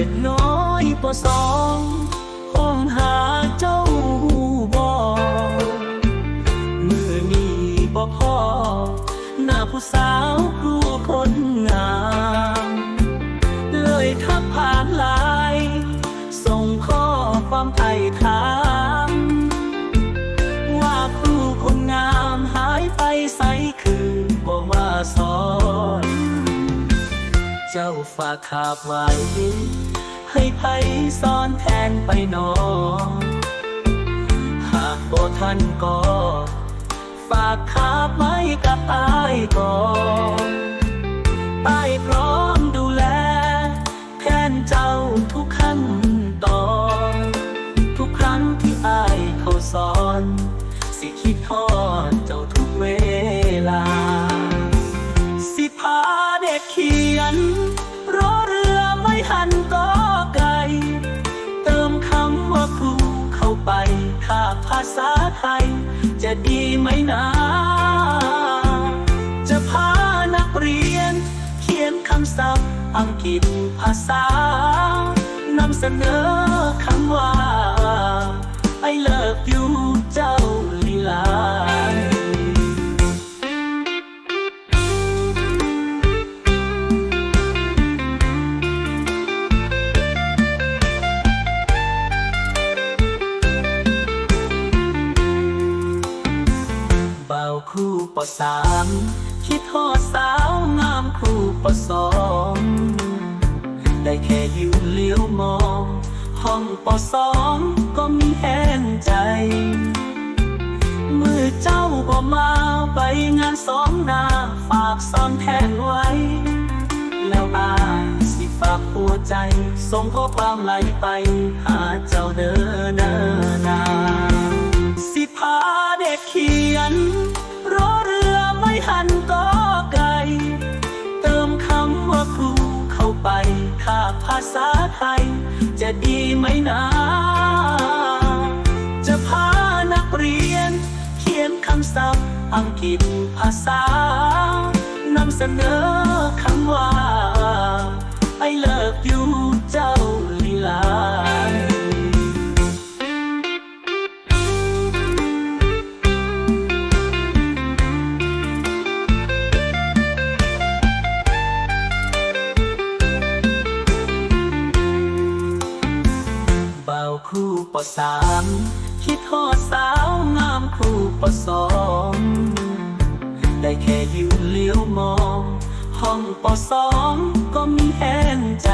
ด็กน้อยปสองห้องหาเจ้าหูบ่มือนี้บ่พอหน้าผู้สาวครูคนงาม เลยทักผ่านไลน์ส่งข้อความไถ่ถาม ว่าครูคนงามหายไปใสคือบอกว่าสอน เจ้าฝากขาบไว้ ให้ไผสอนแทนไปนอหากบ่ทันก็ฝากขาบไว้กับอายก่อนอายพร้อมดูแล แทนเจ้าทุกขั้นตอนทุกครั้งที่อายเขาสอน สิคิดทอดเจ้าทุกเวลา สิพาเด็กเขียนรอเรือไม่หันก็ไก ไปค่าภาษาไทย จะดีไหมนะ จะพานักเรียน เขียนคำศัพท์อังกฤษภาษานำเสนอคำว่า สามคิดทอดสาวงามคู่ปอสองได้แค่ยืนเลี้ยวมอง ห้องปอสองก็มีแห้งใจมือเจ้าก็มาไปงานสองหนาฝากซ่อนแทนไว้ แล้วอายสิฝากหัวใจ ส่งข้อความไหลไป หาเจ้าเดินเนนาสิพาเด็กเขียนาไทย จะดีไหมนะจะพานักเรียน เขียนคำศัพท์อังกฤษภาษานำเสนอคำว่า I love you ปอสามคิดทอดสาวงามคู่ปอสองได้แค่ยืนเลี้ยวมอง ห้องปอสองก็มีแห้งใจ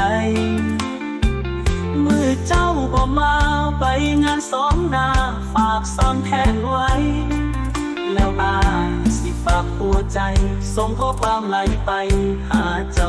มือเจ้าก็มาไปงานสองหนา ฝากซ่อนแทนไว้ แล้วอายสิฝากหัวใจ ส่งข้อความไหลไปหาเจ้า